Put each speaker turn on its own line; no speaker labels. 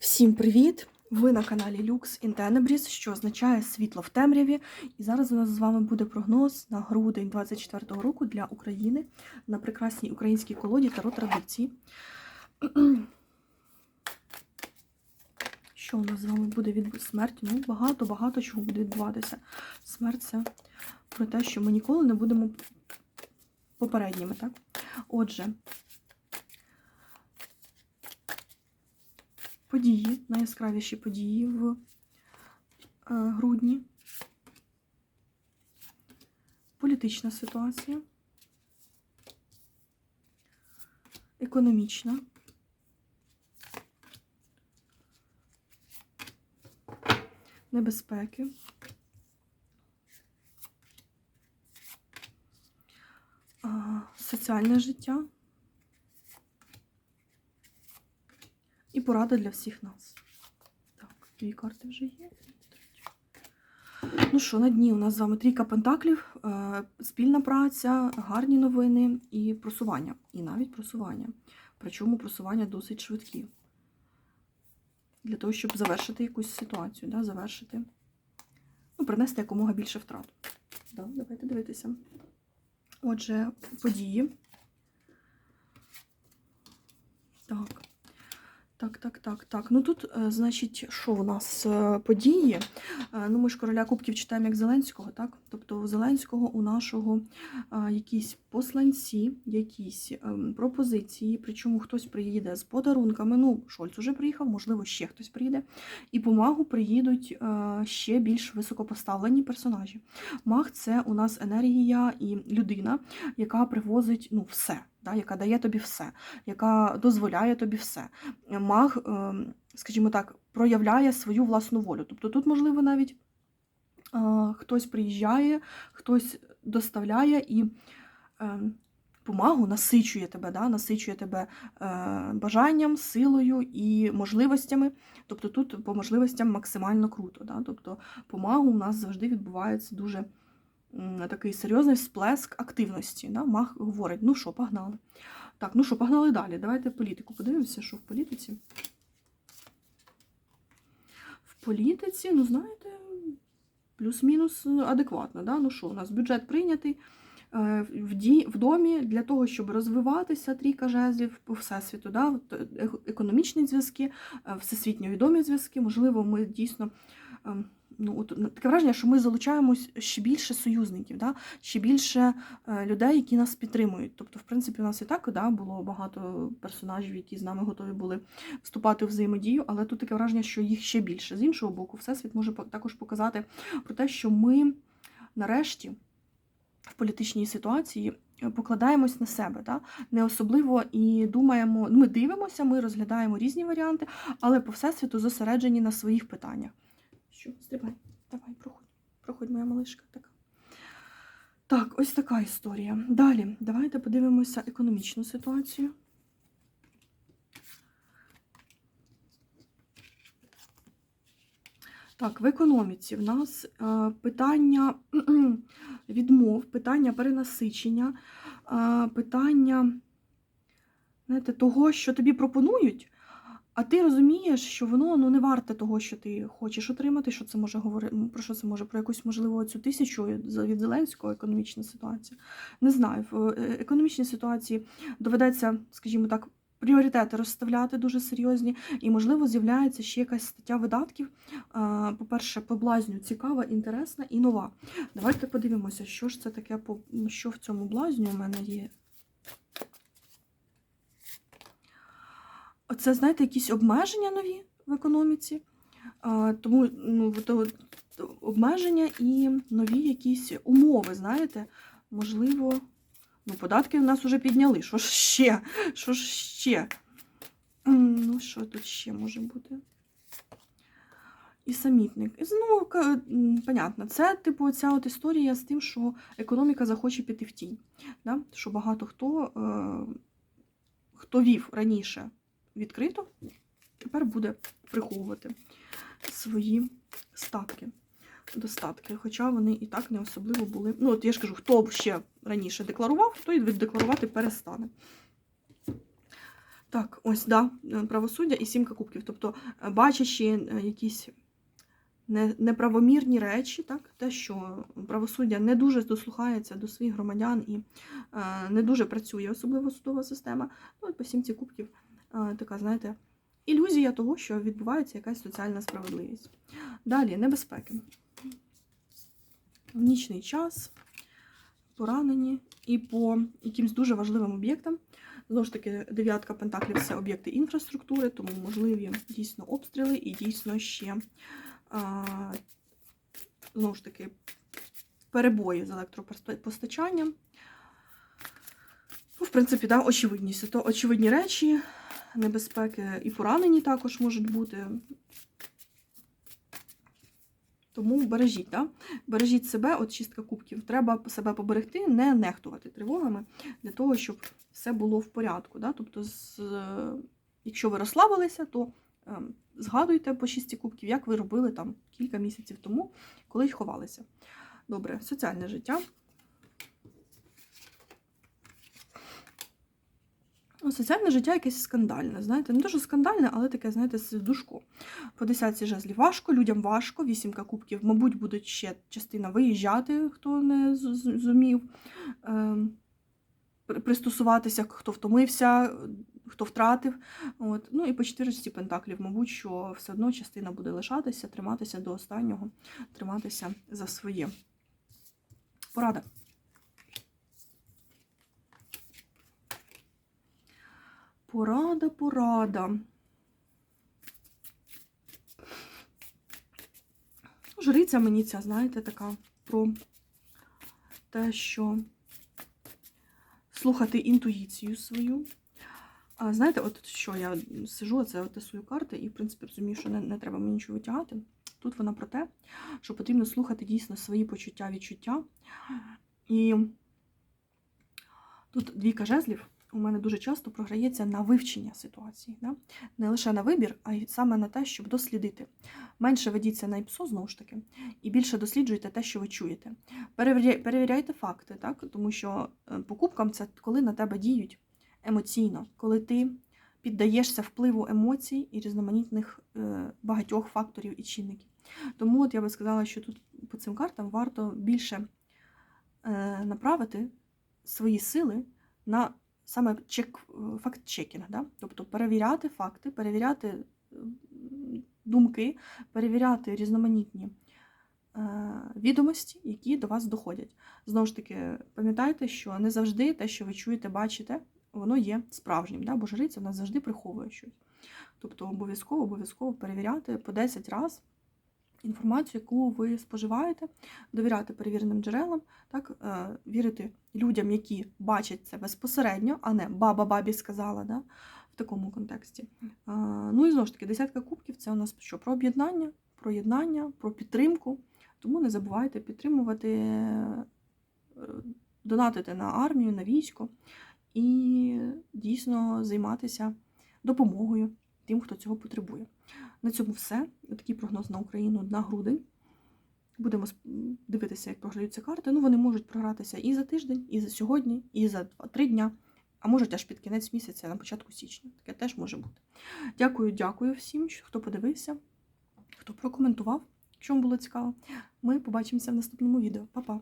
Всім привіт! Ви на каналі Lux in Tenebris, що означає світло в темряві. І зараз у нас з вами буде прогноз на грудень 24-го року для України на прекрасній українській колоді Таро традиції. Що у нас з вами буде від смерть? Ну, багато-багато чого буде відбуватися. Смерть це про те, що ми ніколи не будемо попередніми, так? Отже, події, найяскравіші події в е, грудні. Політична ситуація. Економічна. Небезпеки. Соціальне життя. І порада для всіх нас. Так, дві карти вже є. Ну що, на дні у нас з вами трійка пентаклів, е, спільна праця, гарні новини і просування. І навіть просування. Причому просування досить швидкі. Для того, щоб завершити якусь ситуацію, да, завершити. Ну, принести якомога більше втрат. Да, давайте дивитися. Отже, події. Так. Так, так, так, так. Ну тут, е, значить, що у нас е, події? Е, Ну, ми ж короля Кубків читаємо як Зеленського, так? Тобто у Зеленського у нашого якісь посланці, якісь пропозиції, причому хтось приїде з подарунками. Ну, Шольц уже приїхав, можливо, ще хтось приїде. І по магу приїдуть ще більш високопоставлені персонажі. Маг це у нас енергія і людина, яка привозить ну, все. Да, яка дає тобі все, яка дозволяє тобі все. Маг, ем, скажімо так, проявляє свою власну волю. Тобто тут, можливо, навіть е, хтось приїжджає, хтось доставляє і е, помагу насичує тебе, да, насичує тебе е, бажанням, силою і можливостями. Тобто тут по можливостям максимально круто. Да? Тобто помагу у нас завжди відбувається дуже такий серйозний сплеск активності. Да? Маг говорить, ну що, погнали. Так, ну що, погнали далі. Давайте політику подивимося, що в політиці. В політиці, ну, знаєте, плюс-мінус адекватно. Да? Ну що, у нас бюджет прийнятий е, в, ді, в домі для того, щоб розвиватися трійка жезлів по всесвіту, да? е, економічні зв'язки, е, всесвітньо відомі зв'язки. Можливо, ми дійсно. Ем, Ну, от таке враження, що ми залучаємось ще більше союзників, да? ще більше е, людей, які нас підтримують. Тобто, в принципі, у нас і так да, було багато персонажів, які з нами готові були вступати в взаємодію, але тут таке враження, що їх ще більше. З іншого боку, всесвіт може також показати про те, що ми нарешті в політичній ситуації покладаємось на себе, да? не особливо і думаємо, ну, ми дивимося, ми розглядаємо різні варіанти, але по всесвіту зосереджені на своїх питаннях. Що, стрибай, давай, проходь, проходь, моя малишка така. Так, ось така історія. Далі, давайте подивимося економічну ситуацію. Так, в економіці в нас е, питання відмов, питання перенасичення, е, питання знаєте, того, що тобі пропонують, а ти розумієш, що воно ну, не варте того, що ти хочеш отримати, що це може говорити, про що це може, про якусь, можливо, цю тисячу від Зеленського економічна ситуація. Не знаю, в е, економічній ситуації доведеться, скажімо так, пріоритети розставляти дуже серйозні, і, можливо, з'являється ще якась стаття видатків. По-перше, по блазню цікава, інтересна і нова. Давайте подивимося, що ж це таке, по- що в цьому блазню у мене є. Оце, знаєте, якісь обмеження нові в економіці. А, Тому ну, от, обмеження і нові якісь умови, знаєте, можливо, ну, податки в нас вже підняли. Що ж ще? Що ж ще? Ну, що тут ще може бути? І самітник. Ну, понятно, це, типу, ця от історія з тим, що економіка захоче піти в тінь. Да? Що багато хто, е, хто вів раніше відкрито, тепер буде приховувати свої статки, достатки. Хоча вони і так не особливо були. Ну, от я ж кажу, хто ще раніше декларував, той віддекларувати перестане. Так, ось, да, правосуддя і сімка кубків. Тобто, е, бачачи е, якісь неправомірні речі, так, те, що правосуддя не дуже дослухається до своїх громадян і е, не дуже працює, особливо судова система. Ну, от по сімці кубків така, знаєте, ілюзія того, що відбувається якась соціальна справедливість. Далі, небезпеки. В нічний час, поранені і по якимсь дуже важливим об'єктам. Знову ж таки, дев'ятка пентаклів це об'єкти інфраструктури, тому можливі дійсно обстріли і дійсно ще а, знову ж таки перебої з електропостачанням. Ну, в принципі, да, очевидність. То очевидні речі, небезпеки і поранені також можуть бути. Тому бережіть, да? бережіть себе, от чистка кубків. Треба себе поберегти, не нехтувати тривогами для того, щоб все було в порядку. Да? Тобто, з, якщо ви розслабилися, то е, згадуйте по шісті кубків, як ви робили там кілька місяців тому, коли ховалися. Добре, соціальне життя. Ну, Соціальне життя якесь скандальне, знаєте, не дуже скандальне, але таке, знаєте, з душко. По десятці жезлів важко, людям важко, вісімка кубків, мабуть, будуть ще частина виїжджати, хто не зумів е, пристосуватися, хто втомився, хто втратив. От. Ну і по чотиричці пентаклів, мабуть, що все одно частина буде лишатися, триматися до останнього, триматися за своє. Порада. Порада, порада. Жриця мені ця, знаєте, така про те, що слухати інтуїцію свою. А знаєте, от що я сижу, це от тасую карти, і, в принципі, розумію, що не, не треба мені нічого витягати. Тут вона про те, що потрібно слухати дійсно свої почуття, відчуття. І тут двійка жезлів у мене дуже часто програється на вивчення ситуації. Да? Не лише на вибір, а й саме на те, щоб дослідити. Менше ведіться на ІПСО, знову ж таки, і більше досліджуйте те, що ви чуєте. Перевіряй- Перевіряйте факти, так? тому що е, покупкам це коли на тебе діють емоційно, коли ти піддаєшся впливу емоцій і різноманітних е, багатьох факторів і чинників. Тому от я би сказала, що тут по цим картам варто більше е, направити свої сили на саме чек, факт-чекінг, да? тобто перевіряти факти, перевіряти думки, перевіряти різноманітні е, відомості, які до вас доходять. Знову ж таки, пам'ятайте, що не завжди те, що ви чуєте, бачите, воно є справжнім, да? бо в нас завжди приховує щось. Тобто обов'язково обов'язково перевіряти по 10 разів інформацію, яку ви споживаєте, довіряти перевіреним джерелам, так, е, вірити людям, які бачать це безпосередньо, а не баба бабі сказала, да, в такому контексті. Е, Ну і знову ж таки, десятка кубків це у нас що? Про об'єднання, про єднання, про підтримку. Тому не забувайте підтримувати, е, донатити на армію, на військо і дійсно займатися допомогою тим, хто цього потребує. На цьому все. Такий прогноз на Україну на грудень. Будемо дивитися, як програються карти. Ну, вони можуть програтися і за тиждень, і за сьогодні, і за 2-3 дня, а можуть аж під кінець місяця, на початку січня. Таке теж може бути. Дякую, дякую всім, хто подивився, хто прокоментував. Якщо вам було цікаво, ми побачимося в наступному відео. Па-па!